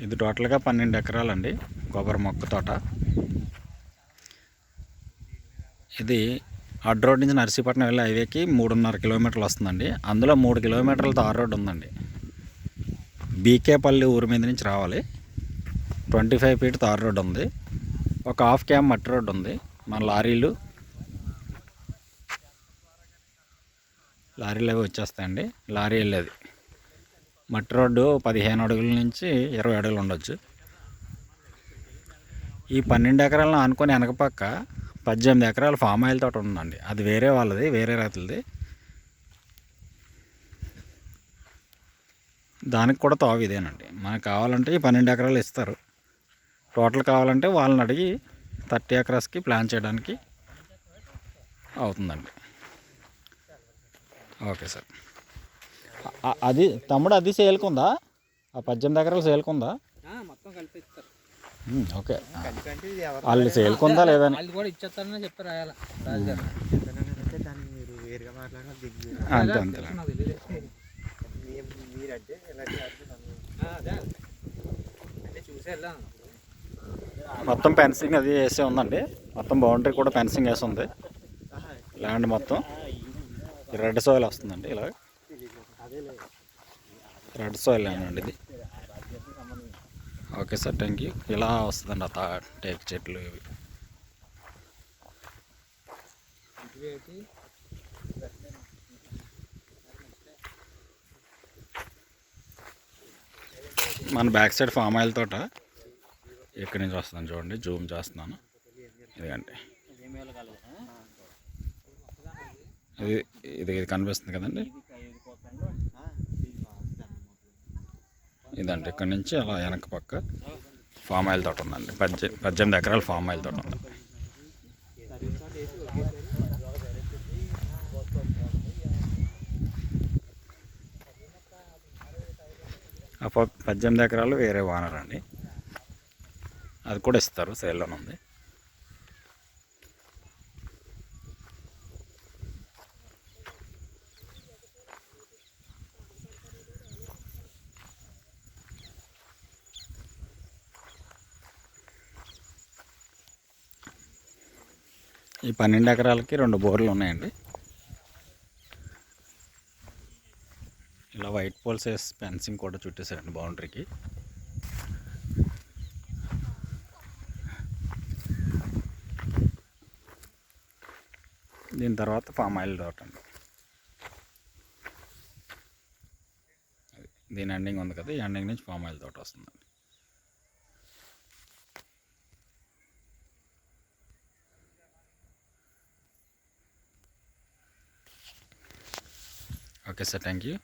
ఇది టోటల్గా పన్నెండు ఎకరాలండి కొబ్బరి మొక్క తోట. ఇది అడ్ రోడ్ నుంచి నర్సీపట్నం వెళ్ళే హైవేకి మూడున్నర కిలోమీటర్లు వస్తుందండి. అందులో మూడు కిలోమీటర్ల తార్ రోడ్ ఉందండి. బీకేపల్లి ఊరి మీద నుంచి రావాలి. Twenty five feet tar road ఉంది. ఒక హాఫ్ క్యామ్ మట్టి రోడ్ ఉంది. మన లారీలు లారీలు అవి వచ్చేస్తాయండి. లారీ వెళ్ళేది. మట్టి రోడ్డు పదిహేను అడుగుల నుంచి ఇరవై అడుగులు ఉండొచ్చు. ఈ పన్నెండు ఎకరాలను ఆనుకొని వెనకపక్క పద్దెనిమిది ఎకరాల ఫామ్ ఆయిల్ తోట ఉందండి. అది వేరే వాళ్ళది వేరే రైతులది. దానికి కూడా తావు ఇదేనండి. మనకు కావాలంటే ఈ పన్నెండు ఎకరాలు ఇస్తారు. టోటల్ కావాలంటే వాళ్ళని అడిగి థర్టీ ఎకరాస్కి ప్లాన్ చేయడానికి అవుతుందండి. Okay sir. అది తమ్ముడు అది సేల్కుందా? ఆ పద్దెనిమిది ఎకరాలు సేల్కుందా? ఆ, మొత్తం కలిపి ఇస్తారు. ఓకే. వాళ్ళు సేల్కుందా లేదని? వాళ్ళు కూడా ఇచ్చేస్తారని చెప్పి రాయాల? రాజుగారు. అంటే దాన్ని మీరు వేరుగా మాట్లాడిన దిగ్గు అంతే అంతే. మీరంటే చూసి వెళ్ళాను మొత్తం ఫెన్సింగ్ అది వేసే ఉందండి. మొత్తం బౌండరీ కూడా ఫెన్సింగ్ వేసి ఉంది. ల్యాండ్ మొత్తం. రెడ్ సాయిల్ వస్తుందండి ఇలా రెడ్ సాయిల్ అండి ఇది. ఓకే సార్ థ్యాంక్ యూ ఇలా వస్తుందండి ఆ టేక్ చెట్లు ఇవి. మన బ్యాక్ సైడ్ ఫామ్ ఆయిల్ తోట ఇక్కడి నుంచి వస్తాను చూడండి జూమ్ చేస్తున్నాను. ఇదిగండి. ఇది ఇది కనిపిస్తుంది కదండి? ఇదండి. ఇక్కడ నుంచి అలా వెనక పక్క ఫామ్ ఆయిల్ తోట ఉందండి. పద్దె పద్దెనిమిది ఎకరాల ఫామ్ ఆయిల్ తోట ఉంది. ఆ పద్దెనిమిది ఎకరాలు వేరే ఓనర్ అండి. అది కూడా ఇస్తారు. సేల్లోనే ఉంది. ఈ పన్నెండు ఎకరాలకి రెండు బోర్లు ఉన్నాయండి. ఇలా వైట్ పోల్స్ వేసి ఫెన్సింగ్ కూడా చుట్టేసారండి బౌండరీకి. దీని తర్వాత ఫామ్ ఆయిల్ తోట అండి దీని ఎండింగ్ ఉంది కదా ఈ ఎండింగ్ నుంచి ఫామ్ ఆయిల్ తోట వస్తుందండి. Okay sir. Thank you